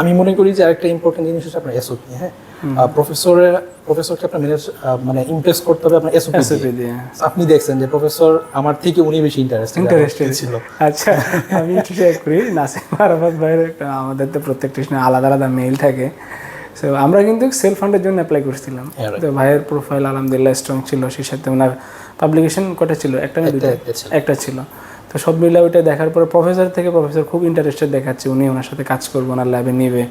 আমি মনে করি যে আরেকটা ইম্পর্টেন্ট জিনিস হচ্ছে আপনার এসওপি হ্যাঁ? প্রফেসরের প্রফেসরকে আপনার ম্যানেজ মানে ইমপ্রেস করতে হবে আপনার এসওপি দিয়ে। আপনি দেখছেন যে প্রফেসর আমার থেকে উনি বেশি ইন্টারেস্টেড ইন্টারেস্টেড ছিল। আচ্ছা আমি একটু শেয়ার করি। নাসিম আরাফাত ভাইয়ের একটা আমাদের তো প্রত্যেকটা স্টুডেন্ট আলাদা আলাদা মেইল থাকে। সো আমরা কিন্তু সেলফ ফান্ডের জন্য অ্যাপ্লাই করছিলাম। তো ভাইয়ের প্রোফাইল আলহামদুলিল্লাহ স্ট্রং ছিল সেই সাথে ওনার পাবলিকেশন কটা ছিল? একটা না দুটো একটা ছিল। তো সব মিলে ওইটা দেখার পরে প্রফেসর থেকে প্রফেসর খুব ইন্টারেস্টেড দেখাচ্ছে উনি ওনার সাথে কাজ করব ওনার ল্যাবে নেবে।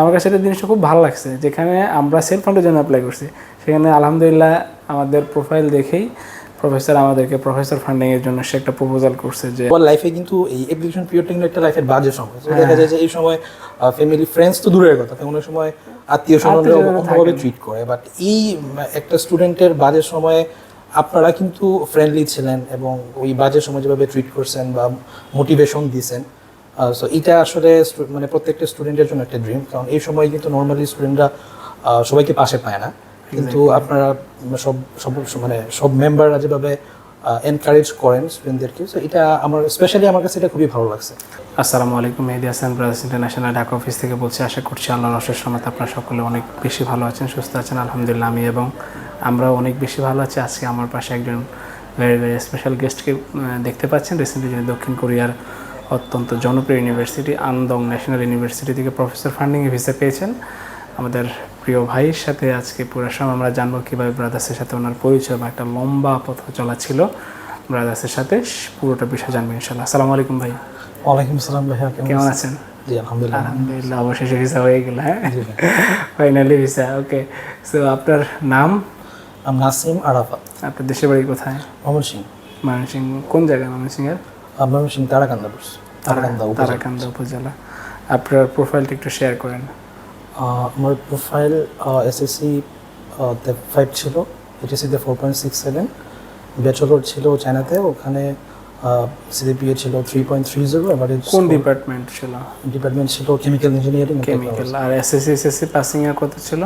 আমার কাছে এটা জিনিসটা খুব ভালো লাগছে যেখানে আমরা সেলফ ফান্ডের জন্য অ্যাপ্লাই করছি। সেখানে আলহামদুলিল্লাহ আমাদের প্রোফাইল দেখেই প্রফেসর আমাদেরকে প্রফেসর ফান্ডিং এর জন্য সে একটা প্রপোজাল করছে যে আমার লাইফে কিন্তু এই অ্যাপ্লিকেশন পিরিয়ডটা কিন্তু একটা লাইফের বাজে সময়। দেখা যায় যে এই সময় ফ্যামিলি ফ্রেন্ডস তো দূরের কথা। কোনো সময় আত্মীয় স্বজনরা অন্যভাবে ট্রিট করে। বাট এই একটা স্টুডেন্টের বাজে সময়ে আপনারা কিন্তু ফ্রেন্ডলি ছিলেন এবং ওই বাজে সময় যেভাবে ট্রিট করছেন বা মোটিভেশন দিয়েছেন সো এটা আসলে মানে প্রত্যেকটা স্টুডেন্টের জন্য একটা ড্রিম কারণ এই সময় কিন্তু নর্মালি স্টুডেন্টরা সবাইকে পাশে পায় না। কিন্তু আপনারা সব সব মানে সব মেম্বাররা যেভাবে এনকারেজ করেন স্টুডেন্টদেরকে সো এটা আমার স্পেশালি আমার কাছে এটা খুবই ভালো লাগছে। আসসালামু আলাইকুম, Mehedi Hasan, Brothers International, Dhaka office থেকে বলছি, আশা করছি আল্লাহর অশেষ রহমতে আপনারা সকলে অনেক বেশি ভালো আছেন, সুস্থ আছেন, আলহামদুলিল্লাহ, আমি এবং আমরাও অনেক বেশি ভালো আছি। আজকে আমার পাশে একজন ভেরি ভেরি স্পেশাল গেস্টকে দেখতে পাচ্ছেন। রিসেন্টলি যিনি দক্ষিণ কোরিয়ার অত্যন্ত জনপ্রিয় ইউনিভার্সিটি আন্দং ন্যাশনাল ইউনিভার্সিটি থেকে প্রফেসর ফান্ডিংয়ে ভিসা পেয়েছেন। আমাদের প্রিয় ভাইয়ের সাথে আজকে পুরো সময় আমরা জানব কীভাবে ব্রাদার্সের সাথে ওনার পরিচয় বা একটা লম্বা পথ চলা ছিল। ব্রাদার্সের সাথে পুরোটা বিষয় জানব ইনশাল্লাহ আসসালামু আলাইকুম ভাই। ওয়ালাইকুম আসসালাম ভাইয়া কেমন আছেন? জি আলহামদুলিল্লাহ। আলহামদুলিল্লাহ অবশেষে ভিসা হয়ে গেল হ্যাঁ? ফাইনালি ভিসা ওকে সো আপনার নাম? আমি নাসিম আরাফাত। আপনার দেশের বাড়ি কোথায়? মোহাম্মদ সিং ময়মনসিং কোন জায়গায় ময়মনসিংহের? মোহাম্মদ সিং তারাকান্দা তারাকান্দা উপজেলা। তারাকান্দা উপজেলা। আপনার প্রোফাইলটা একটু শেয়ার করেন। আমার প্রোফাইল এসএসসি ফাইভ ছিল এইচএসসিতে four point six seven bachelor ছিল চায়নাতে ওখানে সিডিপিএ ছিল থ্রি পয়েন্ট থ্রি জিরো এবারে কোন ডিপার্টমেন্ট ছিল? ডিপার্টমেন্ট ছিল কেমিক্যাল ইঞ্জিনিয়ারিং কেমিক্যাল আর এসএসসি এসএসসি পাসিং এর কত ছিল?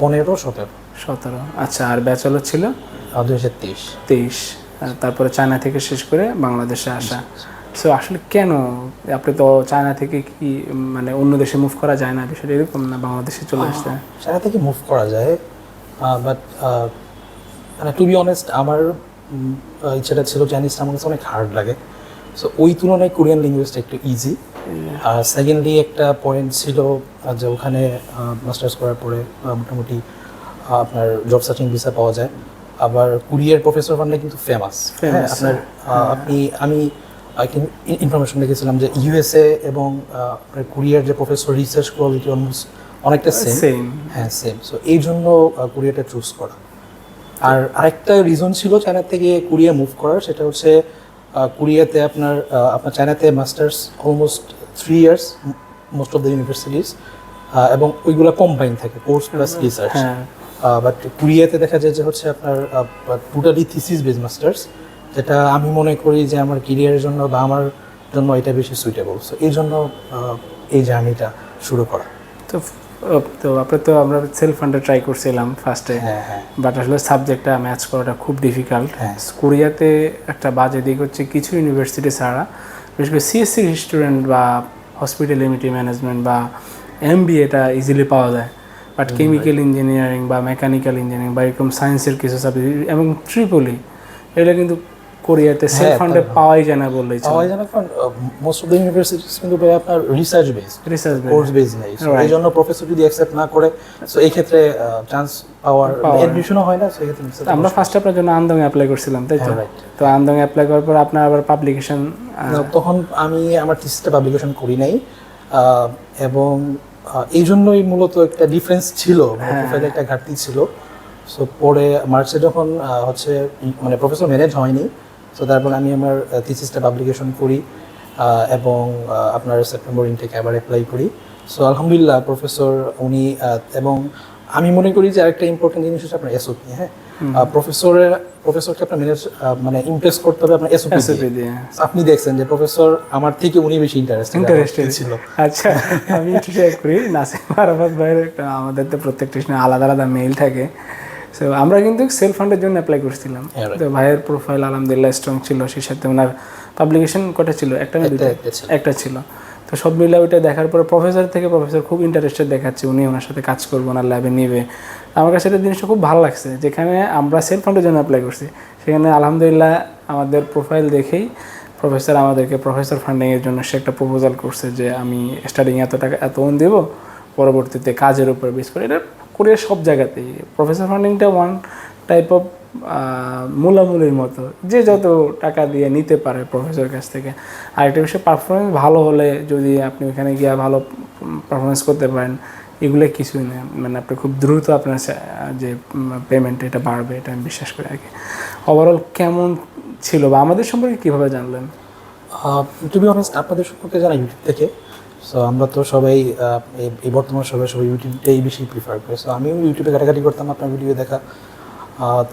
পনেরো সতেরো। সতেরো আচ্ছা আর ব্যাচেলর ছিল? দুই হাজার তেইশ। তেইশ তারপরে চায়না থেকে শেষ করে বাংলাদেশে আসা। সো আসলে কেন? আপনি তো চায়না থেকে কি মানে অন্য দেশে মুভ করা যায় না? বিষয়টা এরকম না বাংলাদেশে চলে আসতে? চায়না থেকে মুভ করা যায় বাট মানে টু বি অনেস্ট আমার ইচ্ছাটা ছিল চাইনিজটা আমার কাছে অনেক হার্ড লাগে। সো ওই তুলনায় কোরিয়ান ল্যাঙ্গুয়েজটা একটু ইজি আর সেকেন্ডলি একটা পয়েন্ট ছিল যে ওখানে মাস্টার্স করার পরে মোটামুটি আপনার জব সার্চিং ভিসা পাওয়া যায়। আবার কুরিয়ার প্রফেসর ফান্ডে কিন্তু ফেমাস হ্যাঁ আপনার আপনি আমি ইনফরমেশন দেখেছিলাম যে ইউএসএ এবং আপনার কুরিয়ার যে প্রফেসর রিসার্চ কোয়ালিটি অলমোস্ট অনেকটা সেম হ্যাঁ সেম সো এই জন্য কোরিয়াটা চুজ করা। আর আরেকটা রিজন ছিল চায়না থেকে কোরিয়া মুভ করার সেটা হচ্ছে কোরিয়াতে আপনার আপনার চায়নাতে masters almost three years most of the universities এবং ওইগুলো কম্বাইন থাকে কোর্স প্লাস রিসার্চ বাট কোরিয়াতে দেখা যায় যে হচ্ছে আপনার টোটালি থিসিস বেস মাস্টার্স যেটা আমি মনে করি যে আমার কেরিয়ারের জন্য বা আমার জন্য এটা বেশি সুইটেবল সো এই জন্য এই জার্নিটা শুরু করা। তো তো আপনার তো আমরা সেলফ ফান্ডে ট্রাই করছিলাম ফার্স্টে হ্যাঁ হ্যাঁ। বাট আসলে সাবজেক্টটা ম্যাচ করাটা খুব ডিফিকাল্ট হ্যাঁ। কোরিয়াতে একটা বাজে দিক হচ্ছে কিছু ইউনিভার্সিটি ছাড়া বিশেষ করে সিএসসি স্টুডেন্ট বা হসপিটালিটি ম্যানেজমেন্ট বা এম এটা ইজিলি পাওয়া যায়। বাট কেমিক্যাল ইঞ্জিনিয়ারিং বা মেকানিক্যাল ইঞ্জিনিয়ারিং বা এরকম সায়েন্সের কিছু সাবজেক্ট এবং ট্রিপলি এটা কিন্তু কোরিয়াতে সেলফ হ্যাঁ, ফান্ডে পাওয়াই যায় না বললেই পাওয়া যায় না কারণ মোস্ট অফ দ্য ইউনিভার্সিটিস কিন্তু ভাই আপনার research base research course base নেই। এই জন্য প্রফেসর যদি অ্যাকসেপ্ট না করে সো এই ক্ষেত্রে চান্স পাওয়ার। এডমিশনও হয় না সেই ক্ষেত্রে আমরা ফার্স্ট আপনার জন্য আন্দং অ্যাপ্লাই করছিলাম তাই তো? হ্যাঁ, তো আন্দং অ্যাপ্লাই করার পর আপনার আবার পাবলিকেশন তখন আমি আমার থিসিসটা পাবলিকেশন করি নাই এবং এই জন্যই মূলত একটা ডিফারেন্স ছিল প্রোফাইলে একটা ঘাটতি ছিল। সো পরে মার্চে যখন হচ্ছে মানে প্রফেসর ম্যানেজ হয়নি সো তারপর আমি আমার থিসিসটা পাবলিকেশন করি এবং আপনার সেপ্টেম্বর ইনটেক আবার অ্যাপ্লাই করি। সো আলহামদুলিল্লাহ প্রফেসর উনি এবং আমি মনে করি যে আরেকটা ইম্পর্টেন্ট জিনিস হচ্ছে আপনার এসওপি হ্যাঁ? প্রফেসরের প্রফেসরকে আপনার ম্যানেজ মানে ইমপ্রেস করতে হবে আপনার এসওপি এসওপি দিয়ে। আপনি দেখছেন যে প্রফেসর আমার থেকে উনি বেশি ইন্টারেস্ট ইন্টারেস্টেড ছিল। আচ্ছা আমি একটু শেয়ার করি নাসিম আরাফাত ভাইয়ের একটা আমাদের তো প্রত্যেকটা আলাদা আলাদা মেইল থাকে। সো আমরা কিন্তু সেলফ ফান্ডের জন্য অ্যাপ্লাই করছিলাম। তো ভাইয়ের প্রোফাইল আলহামদুলিল্লাহ স্ট্রং ছিল সেই সাথে ওনার পাবলিকেশন কটা ছিল? একটা না একটা দুটো একটা ছিল। তো সব মিলে ওইটা দেখার পরে প্রফেসর থেকে প্রফেসর খুব ইন্টারেস্টেড দেখাচ্ছে উনি ওনার সাথে কাজ করব ওনার ল্যাবে নেবে। আমার কাছে এটা জিনিসটা খুব ভালো লাগছে যেখানে আমরা সেলফ ফান্ডের জন্য অ্যাপ্লাই করছি। সেখানে আলহামদুলিল্লাহ আমাদের প্রোফাইল দেখেই প্রফেসর আমাদেরকে প্রফেসর ফান্ডিংয়ের জন্য সে একটা প্রপোজাল করছে যে আমি স্টার্টিং এত টাকা এত দেব পরবর্তীতে কাজের উপর বেস করে। এটা করে সব জায়গাতেই প্রফেসর ফান্ডিংটা ওয়ান টাইপ অফ মূলামূলির মতো। যে যত টাকা দিয়ে নিতে পারে প্রফেসর কাছ থেকে। আরেকটা বিষয় পারফরমেন্স ভালো হলে যদি আপনি ওখানে গিয়ে ভালো পারফরমেন্স করতে পারেন, এগুলো কিছুই না। মানে আপনি খুব দ্রুত আপনার যে পেমেন্ট এটা বাড়বে, এটা আমি বিশ্বাস করি আর কি ওভারঅল কেমন ছিল বা আমাদের সম্পর্কে কীভাবে জানলেন? টু বি অনেস্ট আপনাদের সম্পর্কে জানা ইউটিউব থেকে সো আমরা তো সবাই এই- বর্তমান সবাই সবাই ইউটিউবটাই বেশি প্রিফার করে। সো আমিও ইউটিউবে ঘাটাঘাটি করতাম আপনার ভিডিও দেখা।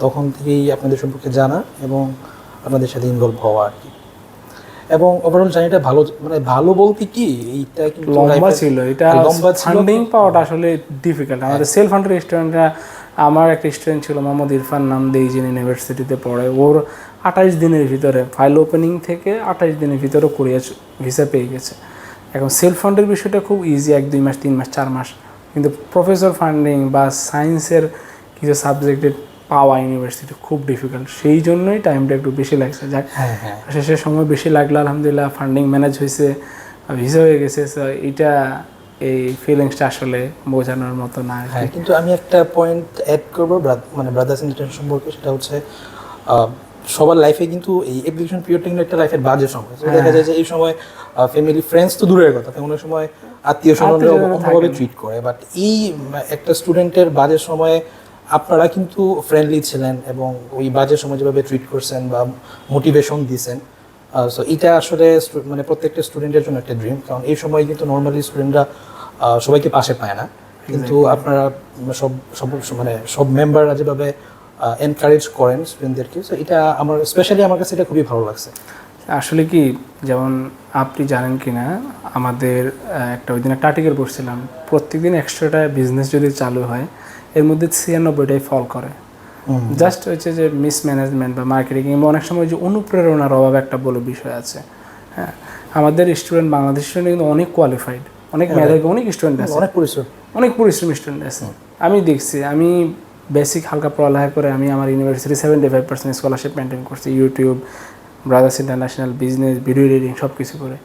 তখন থেকেই আপনাদের সম্পর্কে জানা এবং আপনাদের সাথে ইনভলভ হওয়া আর কি। এবং ওভারঅল জানিটা ভালো মানে ভালো বলতে কি এইটা কিন্তু লম্বা ছিল। এটা লম্বা ফান্ডিং পাওয়াটা আসলে ডিফিকাল্ট আমাদের সেলফ ফান্ডের স্টুডেন্টরা আমার একটা স্টুডেন্ট ছিল মোহাম্মদ ইরফান নাম দেইজিন ইউনিভার্সিটিতে পড়ে। ওর আঠাশ দিনের ভিতরে ফাইল ওপেনিং থেকে আঠাশ দিনের ভিতরে কোরিয়া ভিসা পেয়ে গেছে। এখন সেলফ ফান্ডের বিষয়টা খুব ইজি এক দুই মাস তিন মাস চার মাস। কিন্তু প্রফেসর ফান্ডিং বা সায়েন্সের কিছু সাবজেক্টের পাওয়া ইউনিভার্সিটি খুব ডিফিকাল্ট সেই জন্যই টাইমটা একটু বেশি লাগছে। যাক হ্যাঁ হ্যাঁ। শেষের সময় বেশি লাগল আলহামদুলিল্লাহ ফান্ডিং ম্যানেজ হয়েছে ভিসা হয়ে গেছে। এটা এই ফিলিংসটা আসলে বোঝানোর মতো না হ্যাঁ কিন্তু আমি একটা পয়েন্ট অ্যাড করব ব্রাদ- মানে ব্রাদার্স ইন্টারন্যাশনাল সম্পর্কে সেটা হচ্ছে সবার লাইফে কিন্তু এই অ্যাপ্লিকেশন পিরিয়ডটা কিন্তু একটা লাইফের বাজে সময়। দেখা যায় যে এই সময় ফ্যামিলি ফ্রেন্ডস তো দূরের কথা অনেক সময় আত্মীয় স্বজনরা অন্যভাবে ট্রিট করে। বাট এই একটা স্টুডেন্টের বাজে সময়ে আপনারা কিন্তু ফ্রেন্ডলি ছিলেন এবং ওই বাজে সময় যেভাবে ট্রিট করছেন বা মোটিভেশন দিয়েছেন সো এটা আসলে মানে প্রত্যেকটা স্টুডেন্টের জন্য একটা ড্রিম কারণ এই সময় কিন্তু নর্মালি স্টুডেন্টরা সবাইকে পাশে পায় না। কিন্তু আপনারা সব সব মানে সব মেম্বাররা যেভাবে এনকারেজ করেন স্টুডেন্টদেরকে সো এটা আমার স্পেশালি আমার কাছে এটা খুবই ভালো লাগছে। আসলে কি যেমন আপনি জানেন কি না আমাদের একটা ওই দিন একটা আর্টিকেল পড়ছিলাম প্রত্যেকদিন একশোটা বিজনেস যদি চালু হয় এর মধ্যে ছিয়ানব্বইটাই ফল করে। জাস্ট হচ্ছে যে মিসম্যানেজমেন্ট বা মার্কেটিং কিংবা অনেক সময় যে অনুপ্রেরণার অভাব একটা বলে বিষয় আছে। হ্যাঁ আমাদের স্টুডেন্ট বাংলাদেশ স্টুডেন্ট কিন্তু অনেক কোয়ালিফাইড অনেক মেধাবী অনেক স্টুডেন্ট আছে। অনেক পরিশ্রম। অনেক পরিশ্রমী স্টুডেন্ট আছে। আমি দেখছি আমি বেসিক হালকা পড়ালেখা করে আমি আমার university seventy five percent scholarship maintain করছি YouTube Brothers International business video editing সব কিছু করে।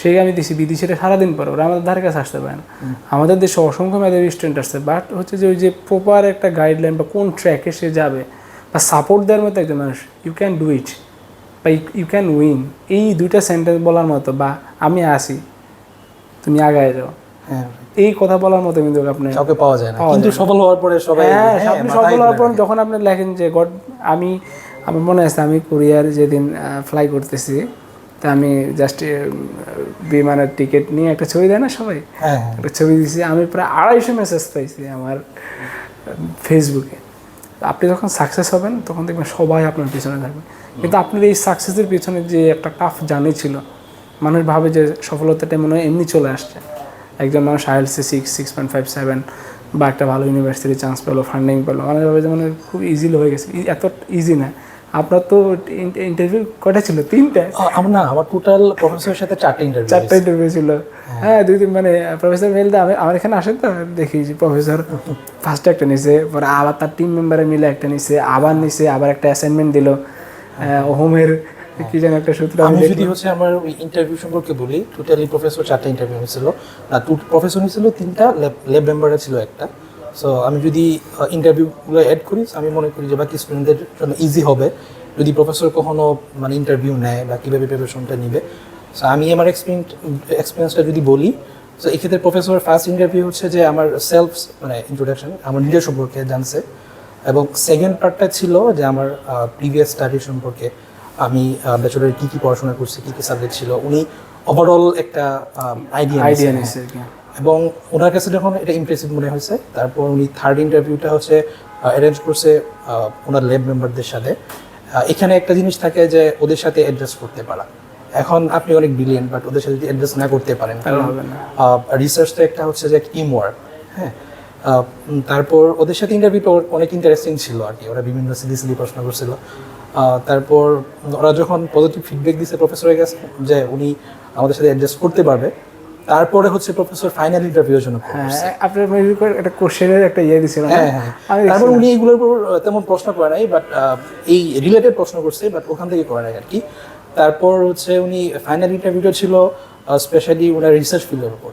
সেই আমি দিছি বিদেশিরা সারাদিন পরে ওরা আমাদের ধারে কাছে আসতে পারে না। আমাদের দেশে অসংখ্য মেধাবী স্টুডেন্ট আসছে বাট হচ্ছে যে ওই যে প্রপার একটা গাইডলাইন বা কোন ট্র্যাকে সে যাবে বা সাপোর্ট দেওয়ার মতো একজন মানুষ ইউ ক্যান ডু ইট বা ইউ ক্যান উইন এই দুইটা সেন্টেন্স বলার মতো বা আমি আসি তুমি আগায় যাও। এই কথা বলার মতো কিন্তু আপনি কাউকে পাওয়া যায় না। কিন্তু সফল হওয়ার পরে সবাই হ্যাঁ হ্যাঁ, আপনি সফল হওয়ার পর যখন আপনি লেখেন যে গড আমি আমার মনে আছে আমি কোরিয়ার যেদিন ফ্লাই করতেছি তা আমি জাস্ট বিমানের টিকিট নিয়ে একটা ছবি দেয় না সবাই? হ্যাঁ হ্যাঁ। একটা ছবি দিছি আমি প্রায় আড়াইশো মেসেজ পাইছি আমার ফেসবুকে আপনি যখন সাকসেস হবেন তখন দেখবেন সবাই আপনার পিছনে থাকবে। কিন্তু আপনার এই সাকসেসের পিছনে যে একটা টাফ জার্নি ছিল মানুষ ভাবে যে সফলতাটা মনে হয় এমনি চলে আসছে। একজন মানুষ IELTS six six point five seven বা একটা ভালো ইউনিভার্সিটি চান্স পেল ফান্ডিং পেল মানুষ ভাবে যে মানে খুব ইজিলি হয়ে গেছে। এত ইজি না। আপনার তো ইন্টারভিউ কয়টা ছিল? তিনটা। আ- আমার না আমার টোটাল প্রফেসরের সাথে চারটে ইন্টারভিউ চারটা ইন্টারভিউ ছিল। হ্যাঁ। দুই দিন মানে প্রফেসর মেলদা আমি আমার এখানে আসেন তো দেখি যে প্রফেসর ফার্স্টে একটা নিছে পরে আবার তার টিম মেম্বারে মিলে একটা নিছে আবার নিছে আবার একটা অ্যাসাইনমেন্ট দিল। হোমের কি যেন একটা সূত্র আমি যদি হচ্ছে আমার ওই ইন্টারভিউ সম্পর্কে বলি টোটালি প্রফেসর চারটা ইন্টারভিউ হয়েছিল না টু প্রফেসর হয়েছিল তিনটা ল্যাব মেম্বারে ছিল একটা। সো আমি যদি ইন্টারভিউগুলো অ্যাড করি আমি মনে করি যে বাকি স্টুডেন্টদের জন্য ইজি হবে। যদি প্রফেসর কখনো মানে ইন্টারভিউ নেয় বা কীভাবে প্রিপারেশনটা নিবে। সো আমি আমার এক্সপিরিয়েন্স এক্সপিরিয়েন্সটা যদি বলি সো এক্ষেত্রে প্রফেসর ফার্স্ট ইন্টারভিউ হচ্ছে যে আমার সেলফ মানে ইন্ট্রোডাকশন আমার নিজের সম্পর্কে জানছে। এবং সেকেন্ড পার্টটা ছিল যে আমার প্রিভিয়াস স্টাডি সম্পর্কে। আমি ব্যাচেলরের কী কী পড়াশোনা করছি কী কী সাবজেক্ট ছিল উনি ওভারঅল একটা আইডিয়া আইডিয়া কি এবং ওনার কাছে যখন এটা ইমপ্রেসিভ মনে হয়েছে তারপর উনি থার্ড ইন্টারভিউটা হচ্ছে অ্যারেঞ্জ করছে ওনার ল্যাব মেম্বারদের সাথে। এখানে একটা জিনিস থাকে যে ওদের সাথে অ্যাডজাস্ট করতে পারা। এখন আপনি অনেক ব্রিলিয়েন্ট বাট ওদের সাথে যদি অ্যাডজাস্ট না করতে পারেন রিসার্চ তো একটা হচ্ছে যে টিম ওয়ার্ক হ্যাঁ? তারপর ওদের সাথে ইন্টারভিউটা অনেক ইন্টারেস্টিং ছিল আর কি। ওরা বিভিন্ন সিলি সিলি প্রশ্ন করছিল। তারপর ওরা যখন পজিটিভ ফিডব্যাক দিছে প্রফেসরের কাছে যে উনি আমাদের সাথে অ্যাডজাস্ট করতে পারবে তারপরে হচ্ছে প্রফেসর ফাইনাল ইন্টারভিউর জন্য হ্যাঁ। আপনার একটা কোশ্চেনের একটা ইয়ে দিছিল হ্যাঁ হ্যাঁ? তারপর উনি এগুলোর উপর তেমন প্রশ্ন করে নাই বাট এই রিলেটেড প্রশ্ন করছে বাট ওখান থেকে করে নাই আর কি। তারপর হচ্ছে উনি ফাইনাল ইন্টারভিউটা ছিল স্পেশালি ওনার রিসার্চ ফিল্ডের উপর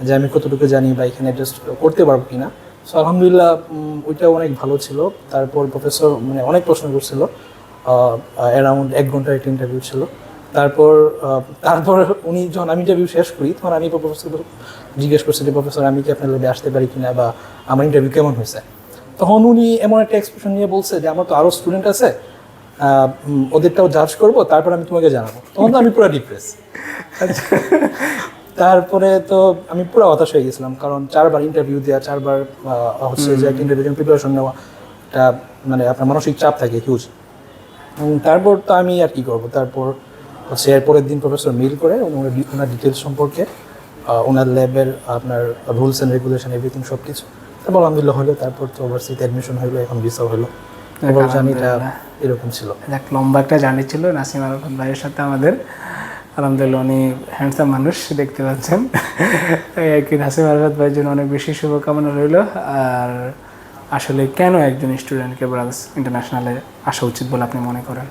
যে আমি কতটুকু জানি বা এখানে জাস্ট করতে পারব কিনা। সো আলহামদুলিল্লাহ ওইটা অনেক ভালো ছিল। তারপর প্রফেসর মানে অনেক প্রশ্ন করছিল। অ্যারাউন্ড এক ঘণ্টার একটা ইন্টারভিউ ছিল। তারপর তারপর উনি যখন আমি ইন্টারভিউ শেষ করি তখন আমি প্রফেসর জিজ্ঞেস করছি যে প্রফেসর আমি কি আপনার ল্যাবে আসতে পারি কিনা বা আমার ইন্টারভিউ কেমন হয়েছে? তখন উনি এমন একটা এক্সপ্রেশন নিয়ে বলছে যে আমার তো আরও স্টুডেন্ট আছে ওদেরটাও জাজ করব তারপর আমি তোমাকে জানাব। তখন তো আমি পুরো ডিপ্রেস তারপরে তো আমি পুরো হতাশ হয়ে গেছিলাম কারণ চারবার ইন্টারভিউ দেওয়া চারবার হচ্ছে যে একটা ইন্টারভিউ প্রিপারেশন নেওয়া মানে আপনার মানসিক চাপ থাকে হিউজ তারপর তো আমি আর কি করব? তারপর হচ্ছে এর পরের দিন প্রফেসর মিল করে ওনার ওনার ডিটেলস সম্পর্কে ওনার ল্যাবের আপনার রুলস অ্যান্ড রেগুলেশন এভরিথিং সব কিছু তারপর আলহামদুলিল্লাহ হলো তারপর তো ওভারসিতে অ্যাডমিশন হলো এখন ভিসা হলো। এবার জানিটা এরকম ছিল। যাক লম্বা একটা জার্নি ছিল নাসিম আরাফাত ভাইয়ের সাথে আমাদের। আলহামদুলিল্লাহ উনি হ্যান্ডসাম মানুষ দেখতে পাচ্ছেন। এই আর কি নাসিম আরাফাত ভাইয়ের জন্য অনেক বেশি শুভকামনা রইল। আর আসলে কেন একজন স্টুডেন্টকে ব্রাদার্স ইন্টারন্যাশনালে আসা উচিত বলে আপনি মনে করেন?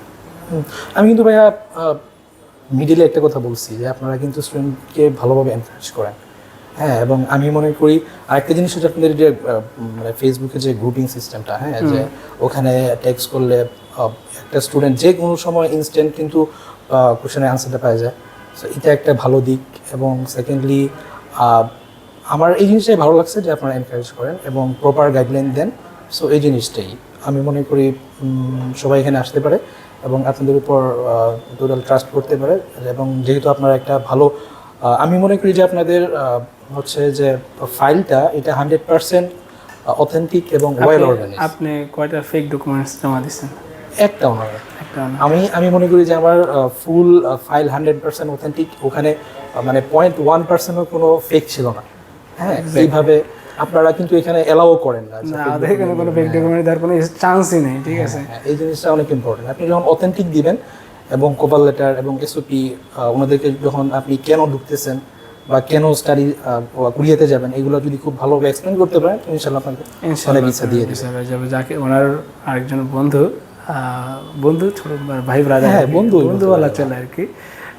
আমি কিন্তু ভাইয়া মিডিলে একটা কথা বলছি যে আপনারা কিন্তু স্টুডেন্টকে ভালোভাবে এনকারেজ করেন। হ্যাঁ এবং আমি মনে করি আরেকটা জিনিস হচ্ছে আপনাদের যে মানে ফেসবুকে যে গ্রুপিং সিস্টেমটা হ্যাঁ যে ওখানে টেক্সট করলে একটা স্টুডেন্ট যে কোনো সময় ইনস্ট্যান্ট কিন্তু কোশ্চেনের আনসারটা পাওয়া যায়। সো এটা একটা ভালো দিক এবং সেকেন্ডলি আমার এই জিনিসটাই ভালো লাগছে যে আপনারা এনকারেজ করেন এবং প্রপার গাইডলাইন দেন। সো এই জিনিসটাই। আমি মনে করি সবাই এখানে আসতে পারে এবং আপনাদের উপর টোটাল ট্রাস্ট করতে পারে এবং যেহেতু আপনারা একটা ভালো আমি মনে করি যে আপনাদের হচ্ছে যে ফাইলটা এটা হান্ড্রেড পার্সেন্ট অথেন্টিক এবং ওয়েল অর্গানাইজ আপনি কয়টা ফেক ডকুমেন্টস জমা দিচ্ছেন একটাও নয় একটা না। আমি আমি মনে করি যে আমার full file hundred percent authentic ওখানে মানে পয়েন্ট ওয়ান পার্সেন্টও কোনো ফেক ছিল না। হ্যাঁ এইভাবে আপনারা কিন্তু এখানে এলাও করেন না। এখানে কোনো ফেক ডকুমেন্ট দেওয়ার কোনো চান্সই নেই ঠিক আছে? হ্যাঁ, এই জিনিসটা অনেক ইম্পর্টেন্ট আপনি যখন অথেন্টিক দিবেন এবং কভার লেটার এবং এসওপি ওনাদেরকে যখন আপনি কেন ঢুকতেছেন বা কেন স্টাডি কুড়িয়েতে যাবেন এগুলো যদি খুব ভালোভাবে এক্সপ্লেন করতে পারেন ইনশাল্লাহ আপনাকে অনেক ইচ্ছা দিয়ে যাবে। যাকে ওনার আরেকজন বন্ধু বন্ধু ছোট ভাই ব্রাদার হ্যাঁ, বন্ধু, বন্ধু বলা চলে আর কি।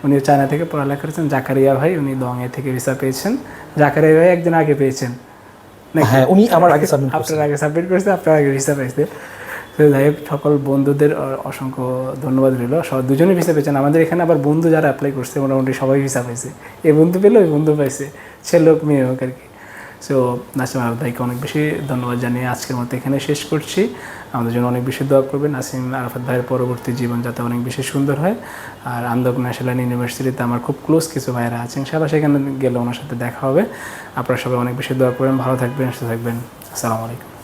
উনি চায়না থেকে পড়ালেখা করেছেন। জাকারিয়া ভাই উনি দংয়ে থেকে ভিসা পেয়েছেন। জাকারিয়া ভাই একদিন আগে পেয়েছেন। হ্যাঁ উনি আমার আগে সাবমিট আপনার আগে সাবমিট করেছে আপনার আগে ভিসা পেয়েছে। তো যাই হোক সকল বন্ধুদের অসংখ্য ধন্যবাদ রইল। সব দুজনে ভিসা পেয়েছেন। আমাদের এখানে আবার বন্ধু যারা অ্যাপ্লাই করছে মোটামুটি সবাই ভিসা পেয়েছে এই বন্ধু পেল ওই বন্ধু পাইছে। সে লোক মেয়ে হোক আর কি। সো নাসিম আর ভাইকে অনেক বেশি ধন্যবাদ জানিয়ে আজকের মতো এখানে শেষ করছি। আমাদের জন্য অনেক বেশি দোয়া করবেন। নাসিম আরাফাত ভাইয়ের পরবর্তী জীবন যাতে অনেক বেশি সুন্দর হয়। আর আন্দক ন্যাশনাল ইউনিভার্সিটিতে আমার খুব ক্লোজ কিছু ভাইয়েরা আছেন। সারা সেখানে গেলে ওনার সাথে দেখা হবে। আপনারা সবাই অনেক বেশি দোয়া করবেন। ভালো থাকবেন, সুস্থ থাকবেন। আসসালামু আলাইকুম।